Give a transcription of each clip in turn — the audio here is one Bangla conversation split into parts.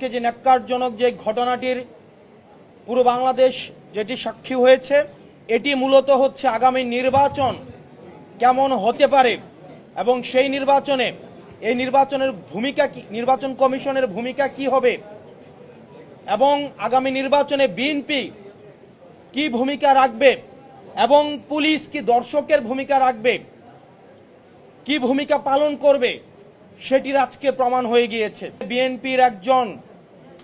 আজকে যে ন্যাক্কারজনক যে ঘটনাটির পুরো বাংলাদেশ যেটি সাক্ষী হয়েছে, এটি মূলত হচ্ছে আগামী নির্বাচন কেমন হতে পারে এবং সেই নির্বাচনে, এই নির্বাচনের ভূমিকা কি, নির্বাচন কমিশনের ভূমিকা কি হবে এবং আগামী নির্বাচনে বিএনপি কি ভূমিকা রাখবে এবং পুলিশ কি দর্শকের ভূমিকা রাখবে, কি ভূমিকা পালন করবে, সেটির আজকে প্রমাণ হয়ে গিয়েছে। বিএনপির একজন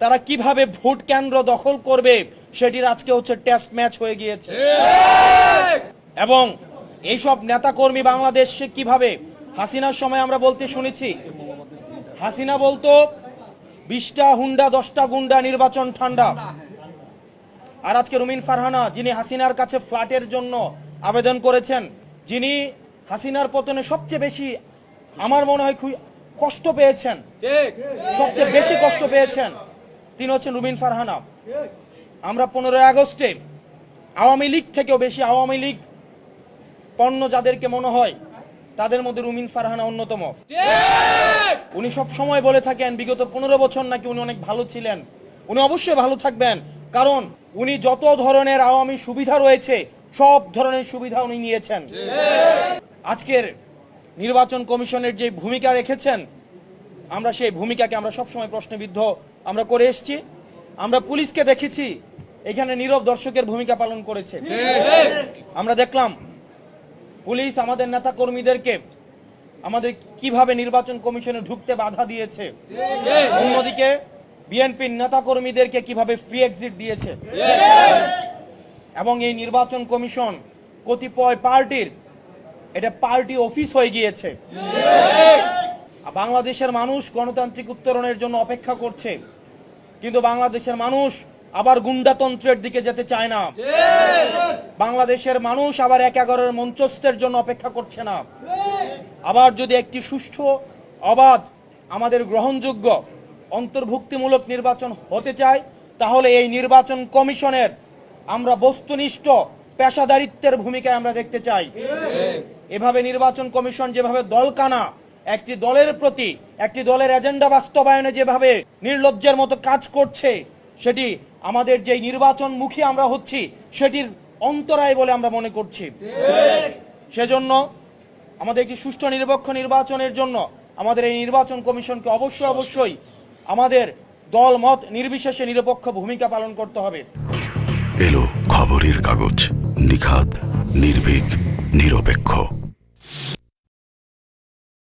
তারা কীভাবে ভোট কেন্দ্র দখল করবে সেটির আজকে হচ্ছে টেস্ট ম্যাচ হয়ে গিয়েছে। এবং এইসব নেতাকর্মী বাংলাদেশে কীভাবে? হাসিনার সময় আমরা বলতে শুনেছি। হাসিনা বলতো বিশটা হুন্ডা দশটা গুন্ডা নির্বাচন ঠান্ডা। আর আজকে রুমিন ফারহানা যিনি হাসিনার কাছে ফ্ল্যাটের জন্য আবেদন করেছেন যিনি হাসিনার পতনে সবচেয়ে বেশি আমার মনে হয় খুব কষ্ট পেয়েছেন। সবচেয়ে বেশি কষ্ট পেয়েছেন। তিনি হচ্ছেন রুমিন ফারহানা। আমরা পনেরোই আগস্টে আওয়ামী লীগ থেকেও বেশি আওয়ামী লীগ পণ্য যাদেরকে মনে হয়, তাদের মধ্যে রুমিন ফারহানা অন্যতম। উনি সব সময় বলে থাকেন, বিগত পনেরো বছর নাকি উনি অনেক ভালো ছিলেন। উনি অবশ্যই ভালো থাকবেন, কারণ উনি যত ধরনের আওয়ামী সুবিধা রয়েছে, সব ধরনের সুবিধা উনি নিয়েছেন। আজকের নির্বাচন কমিশনের যে ভূমিকা রেখেছেন, আমরা সেই ভূমিকাকে আমরা সবসময় প্রশ্নবিদ্ধ আমরা করে এসেছি। আমরা পুলিশকে দেখেছি, এখানে নীরব দর্শকের ভূমিকা পালন করেছে। আমরা দেখলাম, পুলিশ আমাদের নেতা কর্মীদেরকে আমাদের কীভাবে নির্বাচন কমিশনে ঢুকতে বাধা দিয়েছে। অন্যদিকে, বিএনপির নেতা কর্মীদেরকে কীভাবে ফ্রি এক্সিট দিয়েছে। এবং এই নির্বাচন কমিশন কতিপয় পার্টির, এটা পার্টি অফিস হয়ে গিয়েছে। বাংলাদেশের মানুষ গণতান্ত্রিক উত্তরণের জন্য অপেক্ষা করছে। কিন্তু বাংলাদেশের মানুষ আবার গুন্ডাতন্ত্রের দিকে যেতে চায় না। বাংলাদেশের মানুষ আবার এক এগারোর মঞ্চস্থের জন্য অপেক্ষা করছে না। আবার যদি একটি সুষ্ঠু, অবাধ, আমাদের গ্রহণযোগ্য, অন্তর্ভুক্তিমূলক নির্বাচন হতে চায়, তাহলে এই নির্বাচন কমিশনের আমরা বস্তুনিষ্ঠ, পেশাদারিত্বের ভূমিকায় আমরা দেখতে চাই। এভাবে নির্বাচন কমিশন যেভাবে দলকানা একটি দলের প্রতি, একটি দলের এজেন্ডা বাস্তবায়নে যেভাবে নির্লজ্জের মতো কাজ করছে, সেটি আমাদের যে নির্বাচন মুখী আমরা হচ্ছি, সেটির অন্তরায় বলে আমরা মনে করছি। সেজন্য আমাদের একটি সুষ্ঠু নিরপেক্ষ নির্বাচনের জন্য আমাদের এই নির্বাচন কমিশনকে অবশ্যই অবশ্যই আমাদের দল মত নির্বিশেষে নিরপেক্ষ ভূমিকা পালন করতে হবে। এলো খবরের কাগজ, নিখাদ, নির্ভীক, নিরপেক্ষ।